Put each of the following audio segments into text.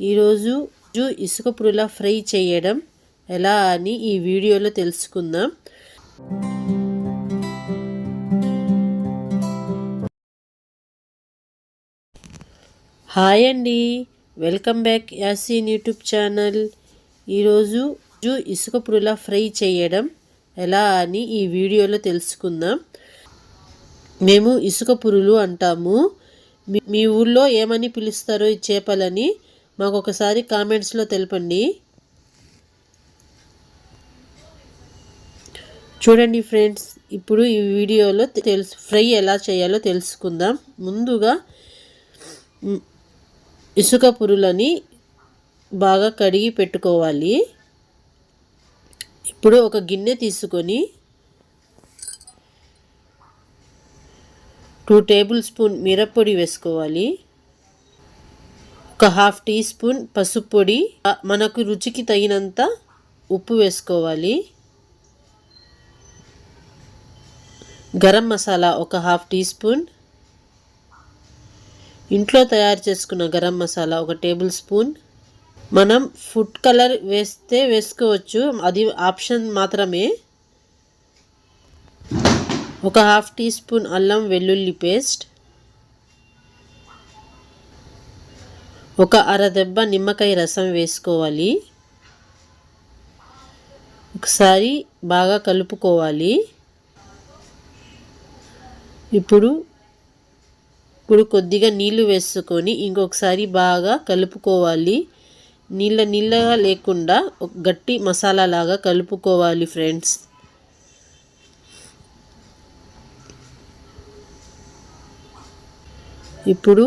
ఈరోజు ఇసుక పురుల ఫ్రై చేయడం ఎలా అని ఈ వీడియోలో తెలుసుకుందాం. హాయ్ అండి. Welcome back Yaseen YouTube channel. ఈరోజు ఇసుక పురుల ఫ్రై చేయడం ఎలా అని ఈ వీడియోలో తెలుసుకుందాం. మేము ఇసుక పురులు అంటాము. మీ- మీ ఊళ్ళో ఏమని పిలుస్తారో ఈ చేపలని మాకు ఒకసారి కామెంట్స్లో తెలపండి. చూడండి ఫ్రెండ్స్ ఇప్పుడు ఈ వీడియోలో తెలుసు ఫ్రై ఎలా చేయాలో తెలుసుకుందాం. ముందుగా ఇసుక పురులని బాగా కడిగి పెట్టుకోవాలి. ఇప్పుడు ఒక గిన్నె తీసుకొని టూ టేబుల్ స్పూన్ మిరప్పొడి వేసుకోవాలి. ఒక హాఫ్ టీ స్పూన్ పసుపు పొడి. మనకు రుచికి తగినంత ఉప్పు వేసుకోవాలి. గరం మసాలా ఒక హాఫ్ టీ స్పూన్. ఇంట్లో తయారు చేసుకున్న గరం మసాలా ఒక టేబుల్ స్పూన్. మనం ఫుడ్ కలర్ వేస్తే వేసుకోవచ్చు. అది ఆప్షన్ మాత్రమే. ఒక హాఫ్ టీ స్పూన్ అల్లం వెల్లుల్లి పేస్ట్. ఒక అర దెబ్బ నిమ్మకాయ రసం వేసుకోవాలి. ఒకసారి బాగా కలుపుకోవాలి. ఇప్పుడు ఇప్పుడు కొద్దిగా నీళ్ళు వేసుకొని ఇంకొకసారి బాగా కలుపుకోవాలి. నీళ్ళ నీళ్ళగా లేకుండా గట్టి మసాలా లాగా కలుపుకోవాలి ఫ్రెండ్స్. ఇప్పుడు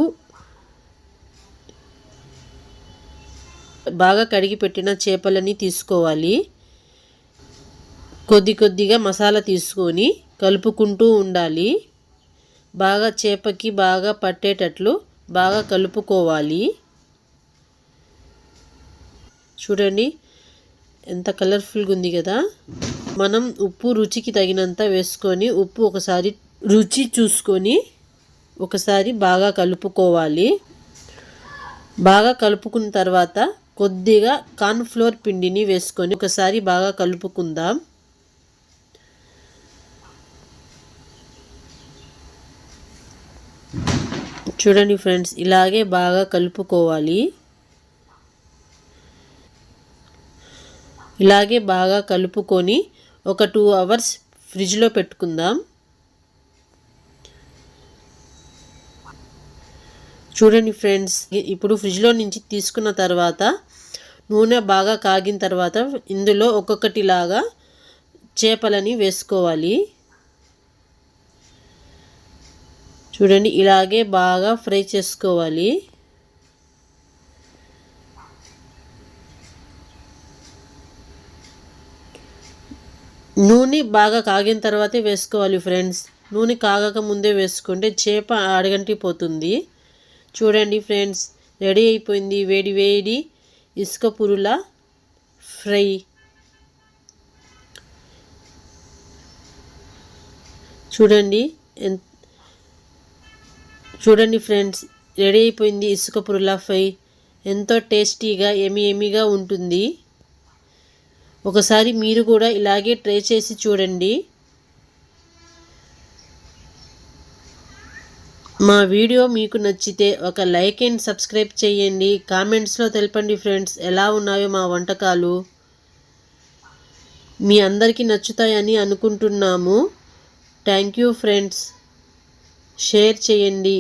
బాగా కడిగి పెట్టిన చేపలని తీసుకోవాలి. కొద్ది కొద్దిగా మసాలా తీసుకొని కలుపుకుంటూ ఉండాలి. బాగా చేపకి బాగా పట్టేటట్లు బాగా కలుపుకోవాలి. చూడండి ఎంత కలర్ఫుల్గా ఉంది కదా. మనం ఉప్పు రుచికి తగినంత వేసుకొని ఉప్పు ఒకసారి రుచి చూసుకొని ఒకసారి బాగా కలుపుకోవాలి. బాగా కలుపుకున్న తర్వాత కొద్దిగా కార్న్ఫ్లోర్ పిండిని వేసుకొని ఒకసారి బాగా కలుపుకుందాం. చూడండి ఫ్రెండ్స్ ఇలాగే బాగా కలుపుకోవాలి. ఇలాగే బాగా కలుపుకొని ఒక టూ అవర్స్ ఫ్రిడ్జ్లో పెట్టుకుందాం. చూడండి ఫ్రెండ్స్ ఇప్పుడు ఫ్రిడ్జ్లో నుంచి తీసుకున్న తర్వాత నూనె బాగా కాగిన తర్వాత ఇందులో ఒక్కొక్కటిలాగా చేపలని వేసుకోవాలి. చూడండి ఇలాగే బాగా ఫ్రై చేసుకోవాలి. నూనె బాగా కాగిన తర్వాతే వేసుకోవాలి ఫ్రెండ్స్. నూనె కాగక ముందే వేసుకుంటే చేప అడగంటిపోతుంది చూడండి ఫ్రెండ్స్ రెడీ అయిపోయింది వేడి వేడి ఇసుక పురుల ఫ్రై. చూడండి చూడండి ఫ్రెండ్స్ రెడీ అయిపోయింది ఇసుక పురుల ఫ్రై. ఎంతో టేస్టీగా ఎమి ఎమిగా ఉంటుంది. ఒకసారి మీరు కూడా ఇలాగే ట్రై చేసి చూడండి. మా వీడియో మీకు నచ్చితే ఒక లైక్ అండ్ సబ్స్క్రైబ్ చేయండి. కామెంట్స్లో తెలపండి ఫ్రెండ్స్. ఎలా ఉన్నాయో మా వంటకాలు? మీ అందరికీ నచ్చుతాయని అనుకుంటున్నాము. Thank you friends. షేర్ చేయండి.